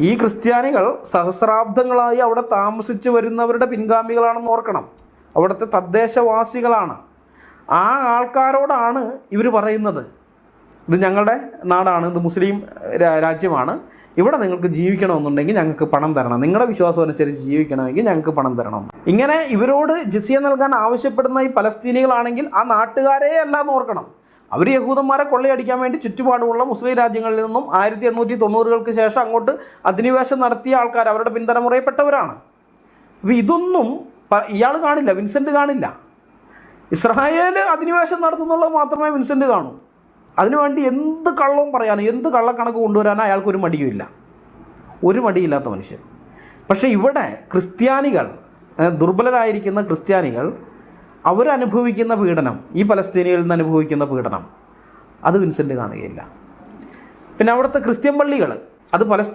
ഈ ക്രിസ്ത്യാനികൾ സഹസ്രാബ്ദങ്ങളായി അവിടെ താമസിച്ചു വരുന്നവരുടെ പിൻഗാമികളാണെന്ന് ഓർക്കണം. അവിടുത്തെ തദ്ദേശവാസികളാണ്. ആ ആൾക്കാരോടാണ് ഇവർ പറയുന്നത്. ഇത് ഞങ്ങളുടെ നാടാണ് ഇത് മുസ്ലിം രാജ്യമാണ്. ഇവിടെ നിങ്ങൾക്ക് ജീവിക്കണമെന്നുണ്ടെങ്കിൽ ഞങ്ങൾക്ക് പണം തരണം. നിങ്ങളുടെ വിശ്വാസം അനുസരിച്ച് ജീവിക്കണമെങ്കിൽ ഞങ്ങൾക്ക് പണം തരണം. ഇങ്ങനെ ഇവരോട് ജിസിയ നൽകാൻ ആവശ്യപ്പെടുന്ന ഈ പലസ്തീനികളാണെങ്കിൽ ആ നാട്ടുകാരെ അല്ല എന്ന് ഓർക്കണം. അവർ യഹൂദന്മാരെ കൊള്ളയടിക്കാൻ വേണ്ടി ചുറ്റുപാടുമുള്ള മുസ്ലിം രാജ്യങ്ങളിൽ നിന്നും ആയിരത്തി എണ്ണൂറ്റി തൊണ്ണൂറുകൾക്ക് ശേഷം അങ്ങോട്ട് അധിനിവേശം നടത്തിയ ആൾക്കാർ അവരുടെ പിന്തലമുറയിൽപ്പെട്ടവരാണ് അപ്പോൾ ഇതൊന്നും ഇയാൾ കാണില്ല വിൻസെന്റ് കാണില്ല. ഇസ്രായേൽ അധിനിവേശം നടത്തുന്നുള്ളത് മാത്രമേ വിൻസെന്റ് കാണൂ. അതിനുവേണ്ടി എന്ത് കള്ളവും പറയാനും എന്ത് കള്ളക്കണക്ക് കൊണ്ടുവരാനോ അയാൾക്കൊരു മടിയുമില്ല. ഒരു മടിയില്ലാത്ത മനുഷ്യൻ. പക്ഷേ ഇവിടെ ക്രിസ്ത്യാനികൾ ദുർബലരായിരിക്കുന്ന ക്രിസ്ത്യാനികൾ അവരനുഭവിക്കുന്ന പീഡനം ഈ പലസ്തീനികളിൽ നിന്ന് അനുഭവിക്കുന്ന പീഡനം അത് വിൻസെന്റ് കാണുകയില്ല. പിന്നെ അവിടുത്തെ ക്രിസ്ത്യൻ പള്ളികൾ അത് പലസ്തീൻ